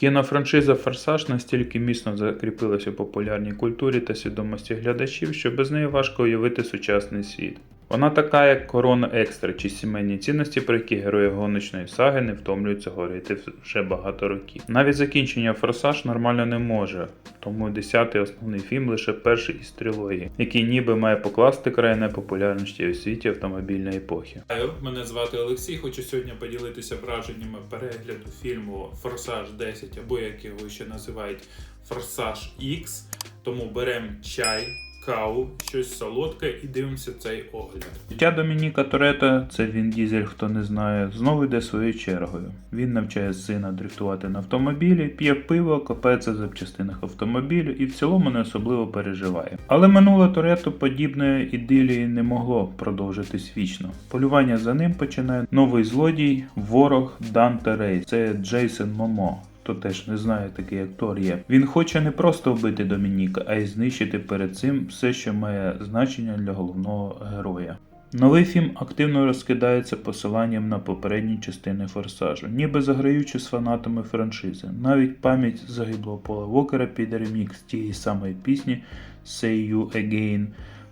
Кінофраншиза Форсаж настільки міцно закріпилася у популярній культурі та свідомості глядачів, що без неї важко уявити сучасний світ. Вона така, як корона екстра чи сімейні цінності, про які герої гоночної саги не втомлюються говорити вже багато років. Навіть закінчення Форсаж нормально не може, тому 10-й основний фільм лише перший із трилогії, який ніби має покласти край непопулярності у світі автомобільної епохи. Мене звати Олексій. Хочу сьогодні поділитися враженнями перегляду фільму Форсаж 10, або як його ще називають Форсаж X. Тому беремо чай, каву, щось солодке і дивимося цей огляд. Життя Домініка Торетто, це він Дізель, хто не знає, знову йде своєю чергою. Він навчає сина дрифтувати на автомобілі, п'є пиво, копається в запчастинах автомобілю і в цілому не особливо переживає. Але минуле Торетто подібної ідилії не могло продовжитись вічно. Полювання за ним починає новий злодій, ворог Данте Рей. Це Джейсон Момо. Хто теж не знає, такий актор є. Він хоче не просто вбити Домініка, а й знищити перед цим все, що має значення для головного героя. Новий фільм активно розкидається посиланням на попередні частини форсажу, ніби заграючи з фанатами франшизи. Навіть пам'ять загиблого Пола Вокера під ремікс тієї самої пісні Say You Again.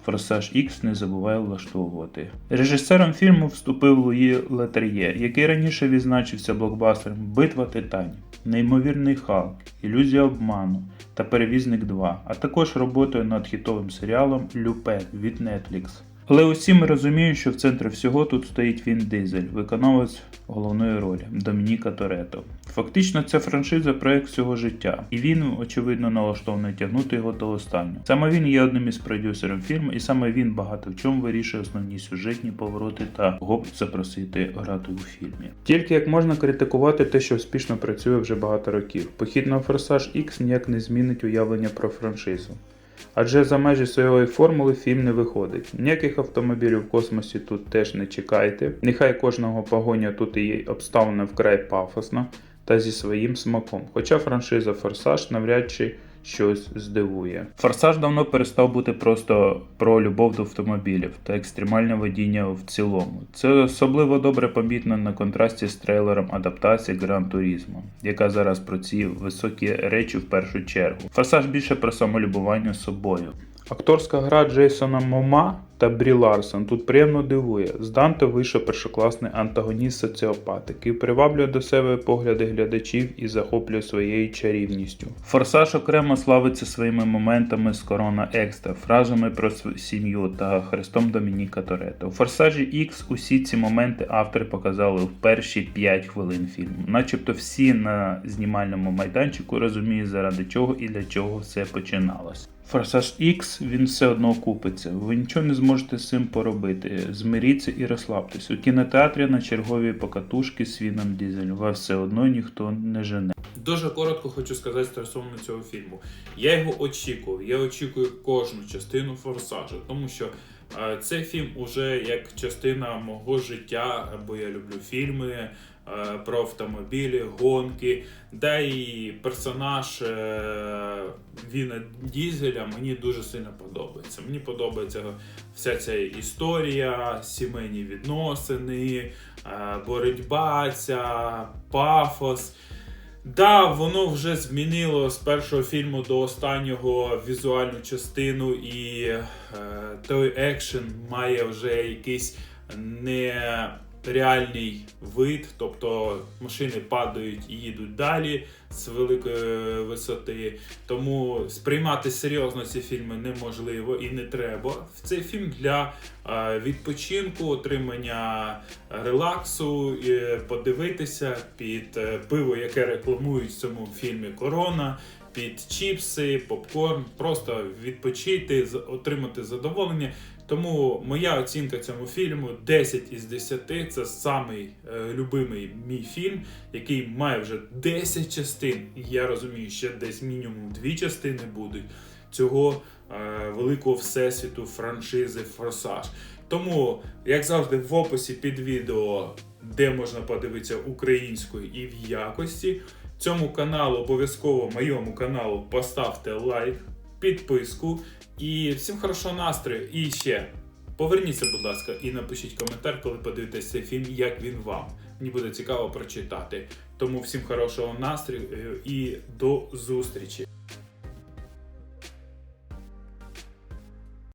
Форсаж X не забуває влаштовувати. Режисером фільму вступив Луї Летер'є, який раніше відзначився блокбастером Битва титанів, Неймовірний Халк, Ілюзія обману та Перевізник 2, а також роботою над хітовим серіалом Люпе від Netflix. Але усі ми розуміємо, що в центрі всього тут стоїть Він Дизель, виконавець головної ролі Домініка Торетто. Фактично, ця франшиза проект всього життя, і він, очевидно, налаштований тягнути його до останнього. Саме він є одним із продюсерів фільму, і саме він багато в чому вирішує основні сюжетні повороти та б запросити грати у фільмі. Тільки як можна критикувати те, що успішно працює вже багато років. Похід на Форсаж X ніяк не змінить уявлення про франшизу. Адже за межі своєї формули фільм не виходить. Ніяких автомобілів в космосі тут теж не чекайте. Нехай кожного погоня тут і є обставлена вкрай пафосно та зі своїм смаком. Хоча франшиза Форсаж навряд чи щось здивує. Форсаж давно перестав бути просто про любов до автомобілів та екстремальне водіння в цілому. Це особливо добре помітно на контрасті з трейлером адаптації Гран Турізмо, яка зараз про ці високі речі в першу чергу. Форсаж більше про самолюбування собою. Акторська гра Джейсона Мома та Брі Ларсон тут приємно дивує. З Данте вийшов першокласний антагоніст соціопат, який приваблює до себе погляди глядачів і захоплює своєю чарівністю. Форсаж окремо славиться своїми моментами з Корона Екстра, фразами про сім'ю та хрестом Домініка Торетто. У Форсажі X усі ці моменти автори показали в перші 5 хвилин фільму. Начебто всі на знімальному майданчику розуміють, заради чого і для чого все починалось. Форсаж X він все одно купиться. Ви нічого не зможете з цим поробити. Змиріться і розслабтесь. У кінотеатрі на чергові покатушки з Віном Дізель. Вас все одно ніхто не жене. Дуже коротко хочу сказати стосовно цього фільму. Я його очікував. Я очікую кожну частину форсажу, тому що цей фільм уже як частина мого життя, бо я люблю фільми е, про автомобілі, гонки. Да і персонаж е, Віна Дізеля мені дуже сильно подобається. Мені подобається вся ця історія, сімейні відносини, е, боротьба, ця пафос. Да, воно вже змінило з першого фільму до останнього візуальну частину, і е, той екшен має вже якийсь нереальний вид, тобто машини падають і їдуть далі з великої висоти. Тому сприймати серйозно ці фільми неможливо і не треба. Цей фільм для е, відпочинку, отримання релаксу, е, подивитися під е, пиво, яке рекламують в цьому фільмі Корона. Під чіпси, попкорн, просто відпочити, отримати задоволення. Тому моя оцінка цьому фільму 10 із 10. Це самий е, любимий мій фільм, який має вже 10 частин. І Я розумію, ще десь мінімум дві частини будуть цього е, великого всесвіту франшизи Форсаж. Тому, як завжди, в описі під відео, де можна подивитися українською і в якості. Цьому каналу обов'язково моєму каналу поставте лайк, підписку і всім хорошого настрою. І ще поверніться, будь ласка, і напишіть коментар, коли подивитесь цей фільм, як він вам. Мені буде цікаво прочитати. Тому всім хорошого настрою е, і до зустрічі.